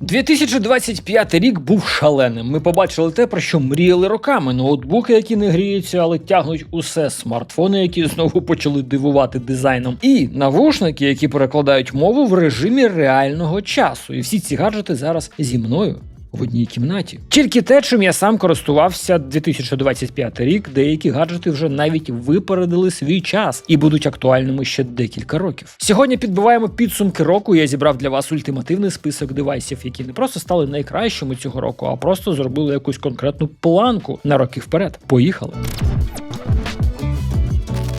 2025 рік був шаленим. Ми побачили те, про що мріяли роками: ноутбуки, які не гріються, але тягнуть усе, смартфони, які знову почали дивувати дизайном, і навушники, які перекладають мову в режимі реального часу. І всі ці гаджети зараз зі мною. В одній кімнаті тільки те, чим я сам користувався 2025 рік, деякі гаджети вже навіть випередили свій час і будуть актуальними ще декілька років. Сьогодні підбиваємо підсумки року. Я зібрав для вас ультимативний список девайсів, які не просто стали найкращими цього року, а просто зробили якусь конкретну планку на роки вперед. Поїхали.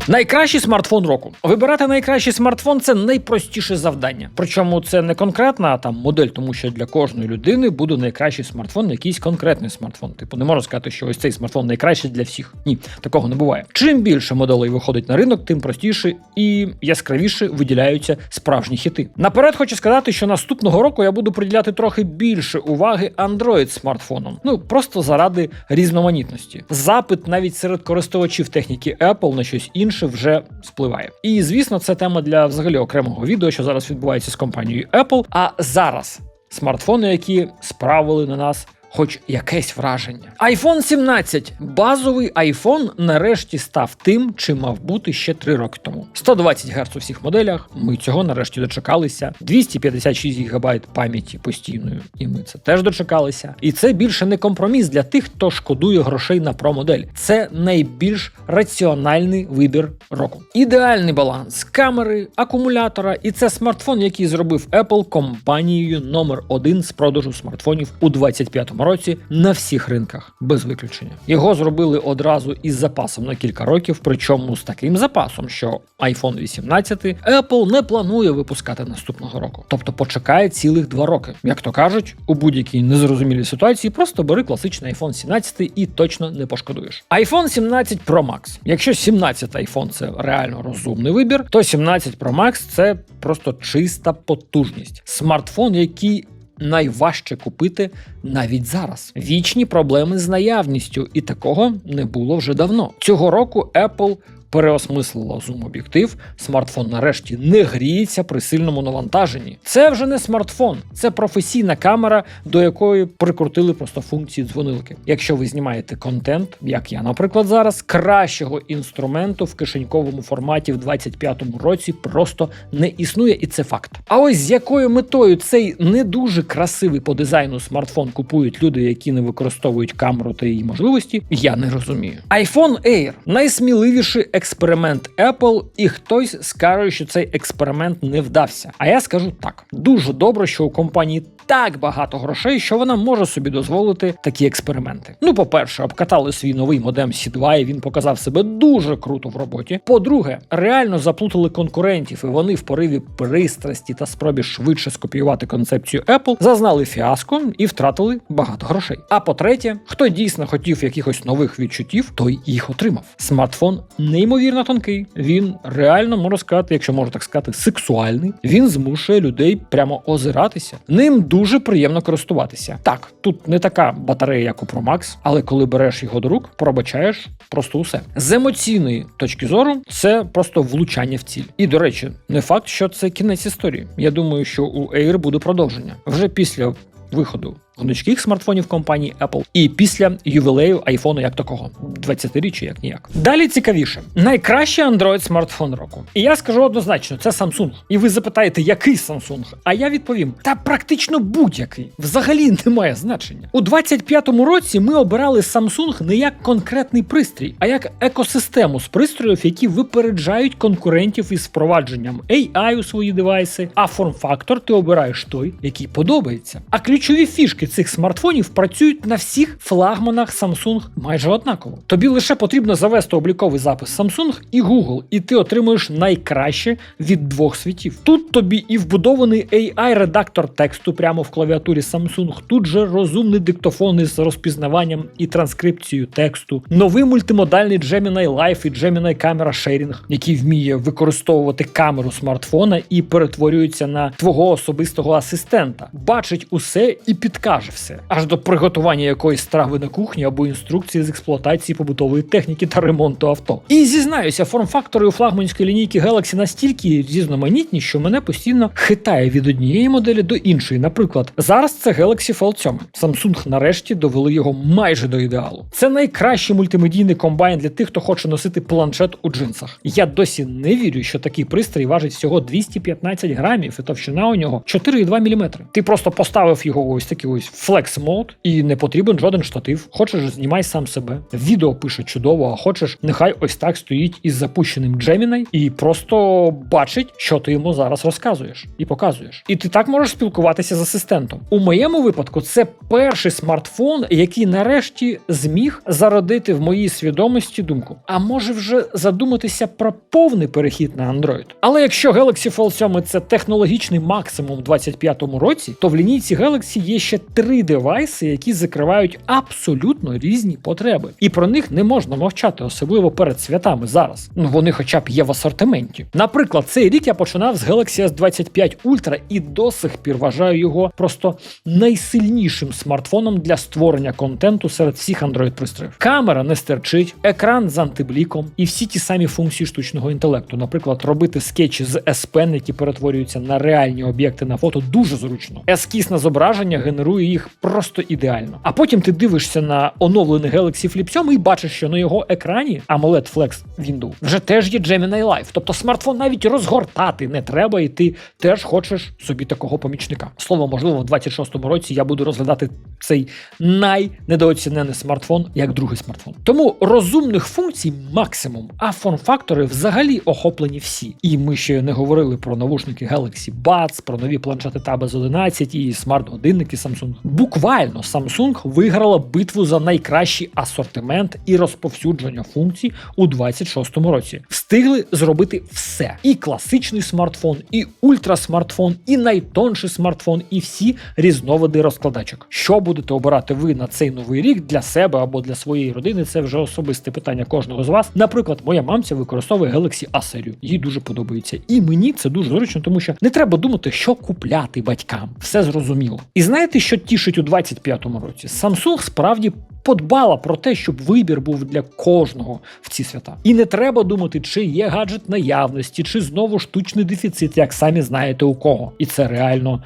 Найкращий смартфон року. Вибирати найкращий смартфон це найпростіше завдання. Причому це не конкретна там модель, тому що для кожної людини буде найкращий смартфон, якийсь конкретний смартфон. Типу, не можна сказати, що ось цей смартфон найкращий для всіх. Ні, такого не буває. Чим більше моделей виходить на ринок, тим простіше і яскравіше виділяються справжні хіти. Наперед хочу сказати, що наступного року я буду приділяти трохи більше уваги Android смартфонам. Ну просто заради різноманітності. Запит навіть серед користувачів техніки Apple на щось інше вже спливає. І звісно, це тема для взагалі окремого відео, що зараз відбувається з компанією Apple. А зараз смартфони, які справили на нас. Хоч якесь враження. iPhone 17. Базовий iPhone нарешті став тим, чим мав бути ще 3 роки тому. 120 Гц у всіх моделях. Ми цього нарешті дочекалися. 256 ГБ пам'яті постійною, і ми це теж дочекалися. І це більше не компроміс для тих, хто шкодує грошей на про-модель. Це найбільш раціональний вибір року. Ідеальний баланс камери, акумулятора, і це смартфон, який зробив Apple компанією номер один з продажу смартфонів у 25-му році на всіх ринках, без виключення. Його зробили одразу із запасом на кілька років, причому з таким запасом, що iPhone 18 Apple не планує випускати наступного року. Тобто почекає цілих два роки. Як то кажуть, у будь-якій незрозумілій ситуації просто бери класичний iPhone 17 і точно не пошкодуєш. iPhone 17 Pro Max. Якщо 17 iPhone це реально розумний вибір, то 17 Pro Max це просто чиста потужність. Смартфон, який найважче купити навіть зараз. Вічні проблеми з наявністю, і такого не було вже давно. Цього року Apple переосмислила зум-об'єктив. Смартфон нарешті не гріється при сильному навантаженні. Це вже не смартфон, це професійна камера, до якої прикрутили просто функції дзвонилки. Якщо ви знімаєте контент, як я, наприклад, зараз, кращого інструменту в кишеньковому форматі в 25-му році просто не існує, і це факт. А ось з якою метою цей не дуже красивий по дизайну смартфон купують люди, які не використовують камеру та її можливості, я не розумію. iPhone Air найсміливіший експеримент Apple, і хтось скаже, що цей експеримент не вдався. А я скажу так: дуже добре, що у компанії так багато грошей, що вона може собі дозволити такі експерименти. Ну, по-перше, обкатали свій новий модем C2, і він показав себе дуже круто в роботі. По-друге, реально заплутали конкурентів, і вони в пориві пристрасті та спробі швидше скопіювати концепцію Apple зазнали фіаско і втратили багато грошей. А по-третє, хто дійсно хотів якихось нових відчуттів, той їх отримав. Смартфон неймовірно тонкий. Він реально можна сказати, якщо можна так сказати, сексуальний. Він змушує людей прямо озиратися. Ним дуже приємно користуватися. Так, тут не така батарея, як у Pro Max, але коли береш його до рук, пробачаєш просто усе. З емоційної точки зору це просто влучання в ціль. І до речі, не факт, що це кінець історії. Я думаю, що у Air буде продовження вже після виходу гнучких смартфонів компанії Apple і після ювілею айфону як такого 20-річчя, як ніяк. Далі цікавіше, найкращий Android смартфон року. І я скажу однозначно, це Samsung. І ви запитаєте, який Samsung? А я відповім: та практично будь-який. Взагалі немає значення. У 25-му році ми обирали Samsung не як конкретний пристрій, а як екосистему з пристроїв, які випереджають конкурентів із впровадженням AI у свої девайси. А форм-фактор ти обираєш той, який подобається. А ключові фішки цих смартфонів працюють на всіх флагманах Samsung майже однаково. Тобі лише потрібно завести обліковий запис Samsung і Google, і ти отримуєш найкраще від двох світів. Тут тобі і вбудований AI-редактор тексту прямо в клавіатурі Samsung, тут же розумний диктофон із розпізнаванням і транскрипцією тексту, новий мультимодальний Gemini Live і Gemini Camera Sharing, який вміє використовувати камеру смартфона і перетворюється на твого особистого асистента, бачить усе і підказує аж аж до приготування якоїсь страви на кухні або інструкції з експлуатації побутової техніки та ремонту авто. І зізнаюся, форм-фактори у флагманської лінійки Galaxy настільки різноманітні, що мене постійно хитає від однієї моделі до іншої. Наприклад, зараз це Galaxy Fold 7. Samsung нарешті довели його майже до ідеалу. Це найкращий мультимедійний комбайн для тих, хто хоче носити планшет у джинсах. Я досі не вірю, що такий пристрій важить всього 215 грамів, і товщина у нього 4,2 мм. Ти просто поставив його ось такий ось Flex мод, і не потрібен жоден штатив. Хочеш, знімай сам себе. Відео пише чудово, а хочеш, нехай ось так стоїть із запущеним Gemini і просто бачить, що ти йому зараз розказуєш і показуєш. І ти так можеш спілкуватися з асистентом. У моєму випадку це перший смартфон, який нарешті зміг зародити в моїй свідомості думку. А може вже задуматися про повний перехід на Android. Але якщо Galaxy Fold 7 це технологічний максимум в 25-му році, то в лінійці Galaxy є ще три девайси, які закривають абсолютно різні потреби. І про них не можна мовчати, особливо перед святами зараз. Ну вони хоча б є в асортименті. Наприклад, цей рік я починав з Galaxy S25 Ultra і до сих пір вважаю його просто найсильнішим смартфоном для створення контенту серед всіх Android пристроїв. Камера не стерчить, екран з антибліком і всі ті самі функції штучного інтелекту. Наприклад, робити скетчі з S-Pen, які перетворюються на реальні об'єкти на фото, дуже зручно. Ескізне зображення генерує їх просто ідеально. А потім ти дивишся на оновлений Galaxy Flip 7 і бачиш, що на його екрані AMOLED Flex Window вже теж є Gemini Live. Тобто смартфон навіть розгортати не треба, і ти теж хочеш собі такого помічника. Слово, можливо, в 26-му році я буду розглядати цей найнедооцінений смартфон як другий смартфон. Тому розумних функцій максимум, а форм-фактори взагалі охоплені всі. І ми ще не говорили про навушники Galaxy Buds, про нові планшети Tab S11 і смарт-годинники Samsung. Буквально Samsung виграла битву за найкращий асортимент і розповсюдження функцій у 26-му році. Встигли зробити все: і класичний смартфон, і ультрасмартфон, і найтонший смартфон, і всі різновиди розкладачок. Що будете обирати ви на цей новий рік для себе або для своєї родини? Це вже особисте питання кожного з вас. Наприклад, моя мамця використовує Galaxy A серію. Їй дуже подобається. І мені це дуже зручно, тому що не треба думати, що купляти батькам. Все зрозуміло. І знаєте, що тішить у 25-му році? Samsung справді. Подбала про те, щоб вибір був для кожного в ці свята. І не треба думати, чи є гаджет наявності, чи знову штучний дефіцит, як самі знаєте у кого. І це реально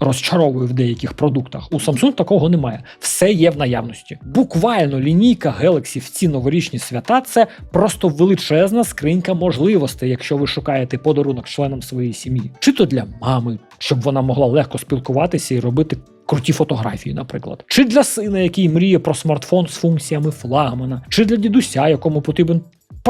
розчаровує в деяких продуктах. У Samsung такого немає. Все є в наявності. Буквально лінійка Galaxy в ці новорічні свята це просто величезна скринька можливостей, якщо ви шукаєте подарунок членам своєї сім'ї, чи то для мами, щоб вона могла легко спілкуватися і робити. Круті фотографії, наприклад, чи для сина, який мріє про смартфон з функціями флагмана, чи для дідуся, якому потрібен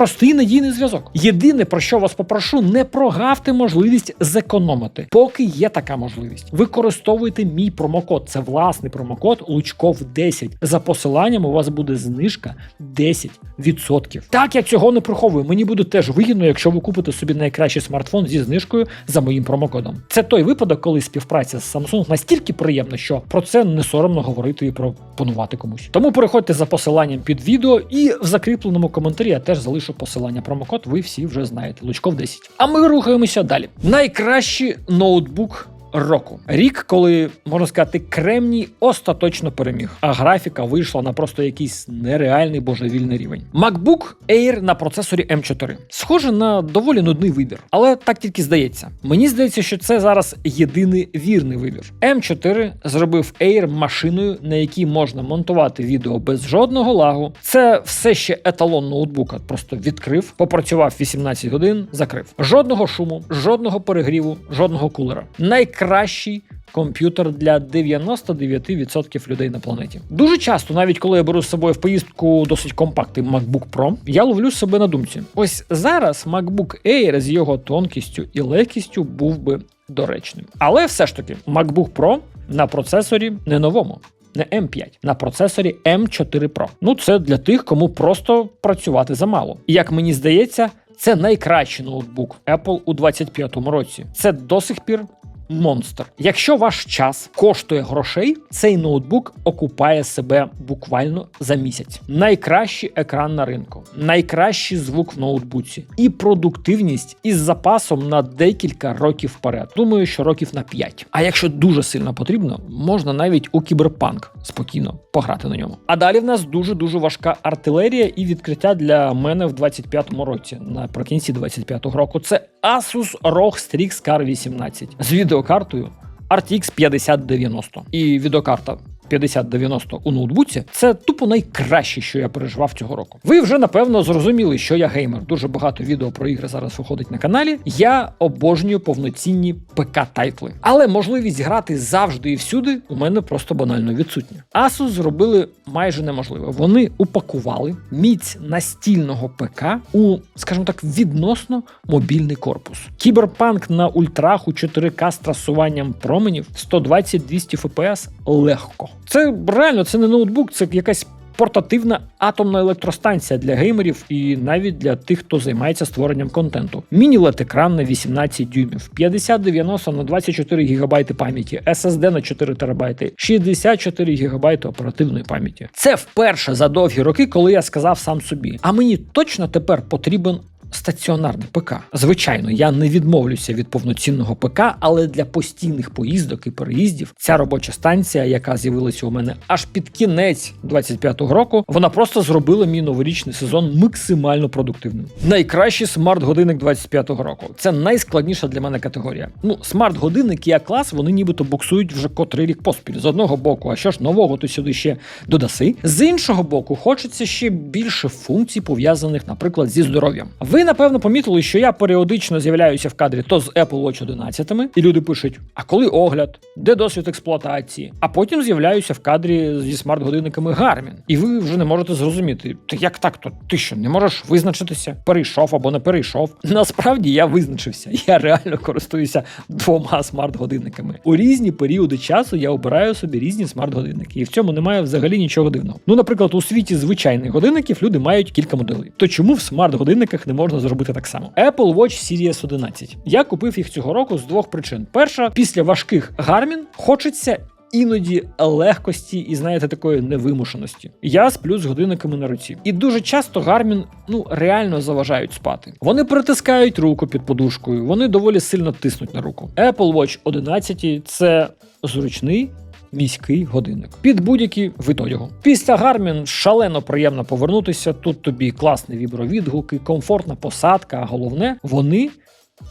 простий надійний зв'язок. Єдине про що вас попрошу, не прогавте можливість зекономити, поки є така можливість. Використовуйте мій промокод. Це власний промокод Лучков 10. За посиланням у вас буде знижка 10%. Так я цього не приховую. Мені буде теж вигідно, якщо ви купите собі найкращий смартфон зі знижкою за моїм промокодом. Це той випадок, коли співпраця з Samsung настільки приємна, що про це не соромно говорити і пропонувати комусь. Тому переходьте за посиланням під відео і в закріпленому коментарі я теж залишу посилання промокод. Ви всі вже знаєте. Лучков 10. А ми рухаємося далі. Найкращий ноутбук року. Рік, коли можна сказати, Кремній остаточно переміг, а графіка вийшла на просто якийсь нереальний божевільний рівень. MacBook Air на процесорі M4. Схоже на доволі нудний вибір, але так тільки здається. Мені здається, що це зараз єдиний вірний вибір. M4 зробив Air машиною, на якій можна монтувати відео без жодного лагу. Це все ще еталон ноутбука. Просто відкрив, попрацював 18 годин, закрив. Жодного шуму, жодного перегріву, жодного кулера. Найкращий комп'ютер для 99% людей на планеті. Дуже часто, навіть коли я беру з собою в поїздку досить компактний MacBook Pro, я ловлю себе на думці. Ось зараз MacBook Air з його тонкістю і легкістю був би доречним. Але все ж таки, MacBook Pro на процесорі не новому. Не M5, на процесорі M4 Pro. Ну це для тих, кому просто працювати замало. І як мені здається, це найкращий ноутбук Apple у 25-му році. Це до сих пір монстр. Якщо ваш час коштує грошей, цей ноутбук окупає себе буквально за місяць. Найкращий екран на ринку, найкращий звук в ноутбуці і продуктивність із запасом на декілька років вперед. Думаю, що років на 5. А якщо дуже сильно потрібно, можна навіть у кіберпанк спокійно пограти на ньому. А далі в нас дуже дуже важка артилерія і відкриття для мене в 25-му році, наприкінці 25-го року. Це Asus ROG Strix Car 18 з відеокартою RTX 5090. І відеокарта 5090 у ноутбуці це тупо найкраще, що я переживав цього року. Ви вже напевно зрозуміли, що я геймер. Дуже багато відео про ігри зараз виходить на каналі. Я обожнюю повноцінні ПК-тайтли. Але можливість грати завжди і всюди у мене просто банально відсутня. Asus зробили майже неможливе. Вони упакували міць настільного ПК у, скажімо так, відносно мобільний корпус. Кіберпанк на ультрах у 4К з трасуванням променів 120-200 FPS легко. Це реально це не ноутбук, це якась портативна атомна електростанція для геймерів і навіть для тих, хто займається створенням контенту. Міні-лед екран на 18 дюймів, 5090 на 24 ГБ пам'яті, SSD на 4 ТБ, 64 ГБ оперативної пам'яті. Це вперше за довгі роки, коли я сказав сам собі: а мені точно тепер потрібен стаціонарний ПК. Звичайно, я не відмовлюся від повноцінного ПК, але для постійних поїздок і переїздів ця робоча станція, яка з'явилася у мене аж під кінець 25-го року, вона просто зробила мій новорічний сезон максимально продуктивним. Найкращий смарт-годинник 25-го року. Це найскладніша для мене категорія. Ну, смарт-годинник і клас вони нібито буксують вже котрий рік поспіль. З одного боку, а що ж нового ти сюди ще додаси. З іншого боку, хочеться ще більше функцій пов'язаних, наприклад, зі здоров'ям. Ви, напевно, помітили, що я періодично з'являюся в кадрі то з Apple Watch 11, і люди пишуть: а коли огляд, де досвід експлуатації? А потім з'являюся в кадрі зі смарт-годинниками Garmin. І ви вже не можете зрозуміти, ти як так то? Ти що не можеш визначитися? Перейшов або не перейшов? Насправді я визначився. Я реально користуюся двома смарт-годинниками. У різні періоди часу я обираю собі різні смарт-годинники, і в цьому немає взагалі нічого дивного. Ну, наприклад, у світі звичайних годинників люди мають кілька моделей. То чому в смарт-годинниках не можна зробити так само? Apple Watch Series 11. Я купив їх цього року з двох причин: перша, після важких Garmin хочеться. Іноді легкості і знаєте такої невимушеності. Я сплю з годинниками на руці, і дуже часто Гармін ну реально заважають спати. Вони притискають руку під подушкою, вони доволі сильно тиснуть на руку. Apple Watch 11 – це зручний. Міський годинник під будь-які вид одягу. Після Гармін шалено приємно повернутися. Тут тобі класний вібровідгуки, комфортна посадка, а головне, вони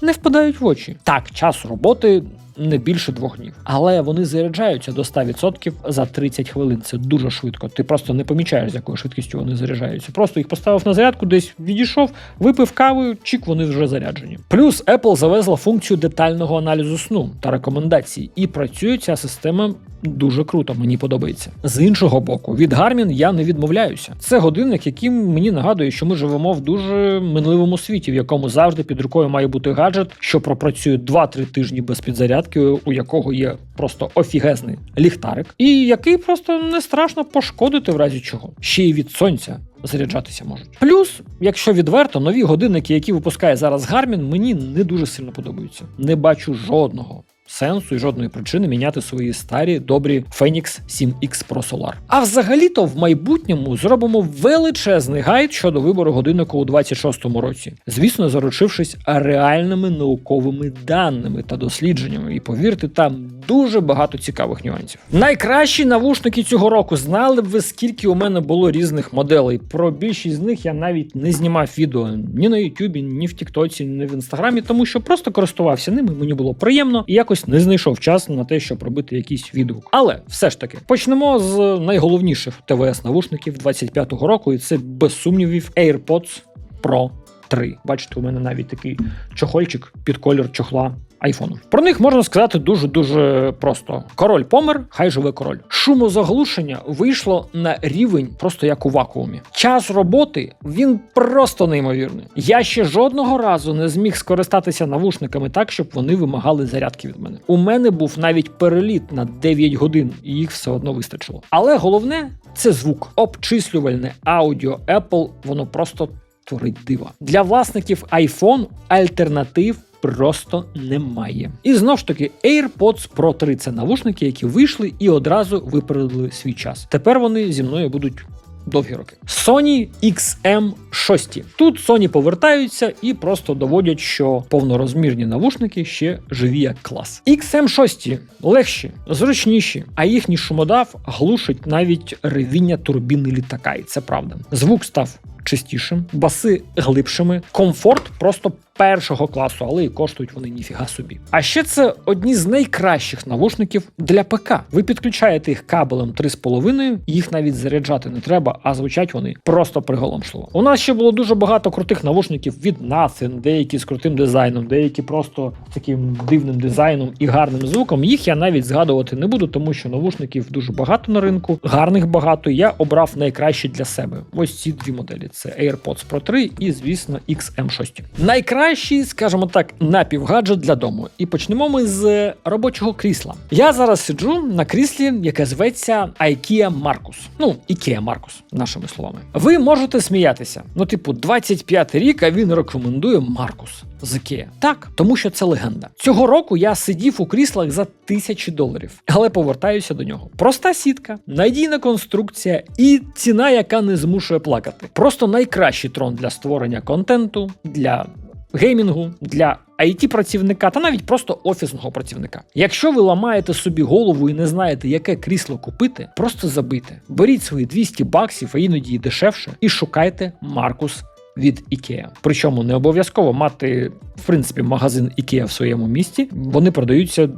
не впадають в очі. Так, час роботи не більше двох днів, але вони заряджаються до 100% за 30 хвилин. Це дуже швидко. Ти просто не помічаєш, з якою швидкістю вони заряджаються. Просто їх поставив на зарядку, десь відійшов, випив кавою, чік, вони вже заряджені. Плюс Apple завезла функцію детального аналізу сну та рекомендацій, і працює ця система. Дуже круто, мені подобається. З іншого боку, від Garmin я не відмовляюся. Це годинник, який мені нагадує, що ми живемо в дуже минливому світі, в якому завжди під рукою має бути гаджет, що пропрацює 2-3 тижні без підзарядки, у якого є просто офігезний ліхтарик, і який просто не страшно пошкодити в разі чого. Ще й від сонця. Заряджатися можуть. Плюс, якщо відверто, нові годинники, які випускає зараз Гармін, мені не дуже сильно подобаються. Не бачу жодного сенсу і жодної причини міняти свої старі добрі Phoenix 7X Pro Solar. А взагалі-то в майбутньому зробимо величезний гайд щодо вибору годиннику у 26-му році, звісно, заручившись реальними науковими даними та дослідженнями. І повірте, там дуже багато цікавих нюансів. Найкращі навушники цього року знали б ви, скільки у мене було різних моделей. Про більшість з них я навіть не знімав відео ні на Ютубі, ні в Тіктоці, ні в інстаграмі, тому що просто користувався ними. Мені було приємно і якось не знайшов час на те, щоб робити якийсь відгук. Але все ж таки почнемо з найголовніших ТВС навушників 25-го року, і це без сумнівів AirPods Pro 3. Бачите, у мене навіть такий чохольчик під колір чохла айфону. Про них можна сказати дуже дуже просто: король помер, хай живе король. Шумозаглушення вийшло на рівень просто як у вакуумі. Час роботи він просто неймовірний. Я ще жодного разу не зміг скористатися навушниками так, щоб вони вимагали зарядки від мене. У мене був навіть переліт на 9 годин, і їх все одно вистачило. Але головне це звук. Обчислювальне аудіо Apple, воно просто творить дива. Для власників iPhone альтернатив просто немає. І знов ж таки, AirPods Pro 3 це навушники, які вийшли і одразу випередили свій час. Тепер вони зі мною будуть. Довгі роки. Sony XM6. Тут Sony повертаються і просто доводять, що повнорозмірні навушники ще живі як клас. XM6 легші, зручніші, а їхній шумодав глушить навіть ревіння турбіни літака, і це правда. Звук став чистішим, баси глибшими, комфорт просто першого класу, але і коштують вони ніфіга собі. А ще це одні з найкращих навушників для ПК. Ви підключаєте їх кабелем 3,5, їх навіть заряджати не треба, а звучать вони просто приголомшливо. У нас ще було дуже багато крутих навушників від Nothing, деякі з крутим дизайном, деякі просто з таким дивним дизайном і гарним звуком. Їх я навіть згадувати не буду, тому що навушників дуже багато на ринку, гарних багато. Я обрав найкращі для себе. Ось ці дві моделі: це AirPods Pro 3 і, звісно, XM6. Найкращий, скажімо так, напівгаджет для дому. І почнемо ми з робочого крісла. Я зараз сиджу на кріслі, яке зветься IKEA Marcus. Ну, IKEA Marcus, нашими словами. Ви можете сміятися. Ну, типу, 25 рік, а він рекомендує Маркус з IKEA. Так, тому що це легенда. Цього року я сидів у кріслах за тисячі доларів, але повертаюся до нього. Проста сітка, надійна конструкція і ціна, яка не змушує плакати. Просто найкращий трон для створення контенту, для геймінгу, для it працівника та навіть просто офісного працівника. Якщо ви ламаєте собі голову і не знаєте, яке крісло купити, просто забийте. Беріть свої 200 баксів, а іноді і дешевше, і шукайте Маркус від IKEA. Причому не обов'язково мати в принципі магазин IKEA в своєму місті. Вони продаються.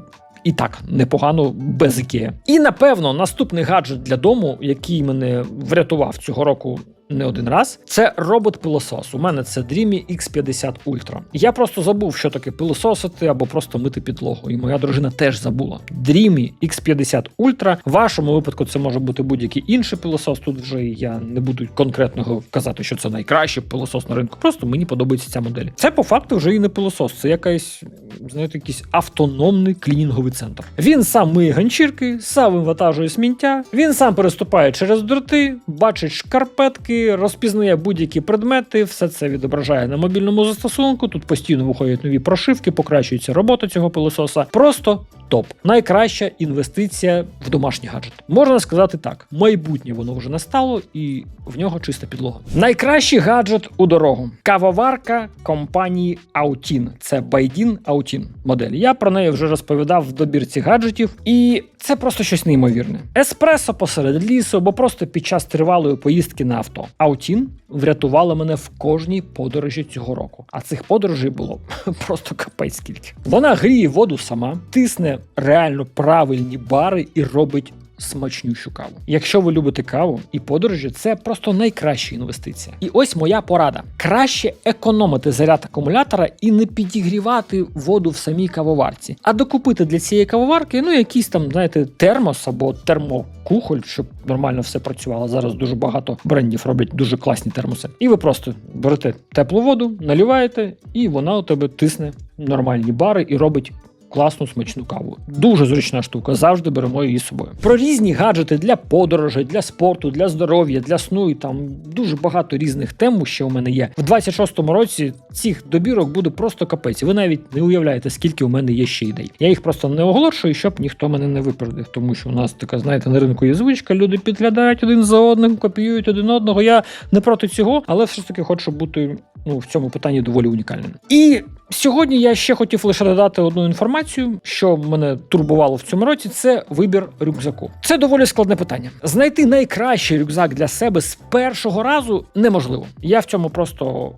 І так непогано без IKEA. І напевно наступний гаджет для дому, який мене врятував цього року не один раз, це робот-пилосос. У мене це Dreamy X50 Ultra. Я просто забув, що таке пилососити або просто мити підлогу. І моя дружина теж забула. Dreamy X50 Ultra. В вашому випадку це може бути будь-який інший пилосос. Тут вже я не буду конкретно казати, що це найкращий пилосос на ринку. Просто мені подобається ця модель. Це по факту вже і не пилосос, це якась, знаєте, якийсь автономний клінінговий центр. Він сам миє ганчірки, сам вивантажує сміття, він сам переступає через дроти, бачить шкарпетки, розпізнає будь-які предмети, все це відображає на мобільному застосунку. Тут постійно виходять нові прошивки, покращується робота цього пилососа. Просто топ. Найкраща інвестиція в домашній гаджет. Можна сказати так: майбутнє воно вже настало, і в нього чиста підлога. Найкращий гаджет у дорогу. Кавоварка компанії Autin. Це Байдін Autin модель. Я про неї вже розповідав в добірці гаджетів, і це просто щось неймовірне. Еспресо посеред лісу, або просто під час тривалої поїздки на авто. Autin врятувала мене в кожній подорожі цього року. А цих подорожей було просто капець скільки. Вона гріє воду сама, тисне реально правильні бари і робить. Смачнющу каву. Якщо ви любите каву і подорожі, це просто найкраща інвестиція. І ось моя порада: краще економити заряд акумулятора і не підігрівати воду в самій кавоварці, а докупити для цієї кавоварки ну якийсь там, знаєте, термос або термокухоль, щоб нормально все працювало. Зараз дуже багато брендів роблять дуже класні термоси. І ви просто берете теплу воду, наліваєте, і вона у тебе тисне нормальні бари і робить класну смачну каву. Дуже зручна штука, завжди беремо її з собою. Про різні гаджети для подорожей, для спорту, для здоров'я, для сну і там дуже багато різних тем, що у мене є. В 26-му році цих добірок буде просто капець. Ви навіть не уявляєте, скільки у мене є ще ідей. Я їх просто не оголошую, щоб ніхто мене не випередив, тому що у нас така, знаєте, на ринку є звичка, люди підглядають один за одним, копіюють один одного. Я не проти цього, але все ж таки хочу бути ну, в цьому питанні доволі унікальним. І сьогодні я ще хотів лише додати одну інформацію, що мене турбувало в цьому році. Це вибір рюкзаку. Це доволі складне питання. Знайти найкращий рюкзак для себе з першого разу неможливо. Я в цьому просто.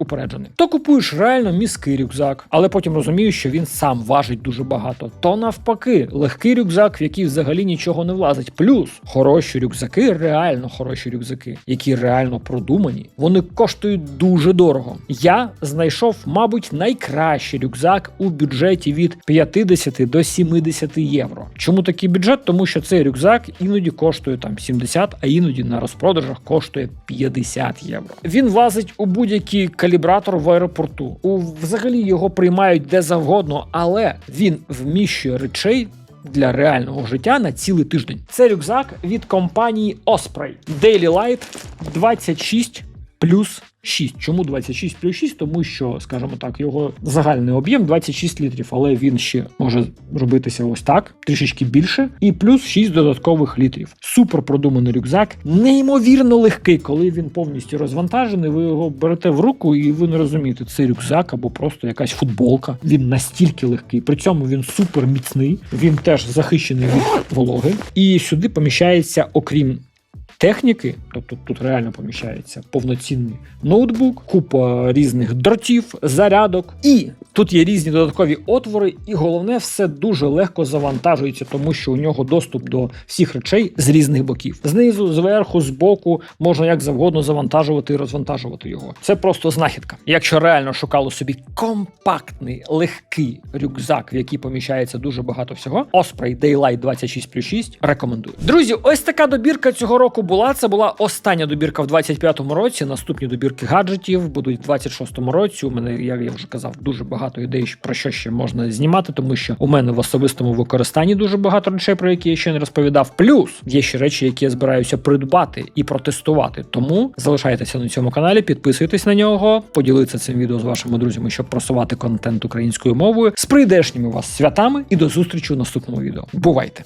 Упереджений. То купуєш реально міський рюкзак, але потім розумієш, що він сам важить дуже багато. То навпаки, легкий рюкзак, в який взагалі нічого не влазить. Плюс хороші рюкзаки, реально хороші рюкзаки, які реально продумані, вони коштують дуже дорого. Я знайшов, мабуть, найкращий рюкзак у бюджеті від 50 до 70 євро. Чому такий бюджет? Тому що цей рюкзак іноді коштує там 70, а іноді на розпродажах коштує 50 євро. Він влазить у будь-який калібратор в аеропорту. У взагалі його приймають де завгодно, але він вміщує речей. Для реального життя на цілий тиждень. Це рюкзак від компанії Osprey Daily Light 26 плюс 6. Чому 26 плюс 6? Тому що, скажімо так, його загальний об'єм 26 літрів, але він ще може робитися ось так, трішечки більше, і плюс 6 додаткових літрів. Супер продуманий рюкзак, неймовірно легкий, коли він повністю розвантажений. Ви його берете в руку, і ви не розумієте, це рюкзак або просто якась футболка. Він настільки легкий. При цьому він супер міцний, він теж захищений від вологи, і сюди поміщається, окрім техніки, тобто тут реально поміщається повноцінний ноутбук, купа різних дротів, зарядок, і тут є різні додаткові отвори, і головне, все дуже легко завантажується, тому що у нього доступ до всіх речей з різних боків. Знизу, зверху, збоку можна як завгодно завантажувати і розвантажувати його. Це просто знахідка. Якщо реально шукали собі компактний, легкий рюкзак, в який поміщається дуже багато всього, Osprey Daylight 26 плюс 6 рекомендую. Друзі, ось така добірка цього року була. Це була остання добірка в 25-му році. Наступні добірки гаджетів будуть в 26-му році. У мене, як я вже казав, дуже багато ідей, про що ще можна знімати, тому що у мене в особистому використанні дуже багато речей, про які я ще не розповідав. Плюс є ще речі, які я збираюся придбати і протестувати. Тому залишайтеся на цьому каналі, підписуйтесь на нього, поділіться цим відео з вашими друзями, щоб просувати контент українською мовою. З прийдешніми вас святами і до зустрічі у наступному відео. Бувайте!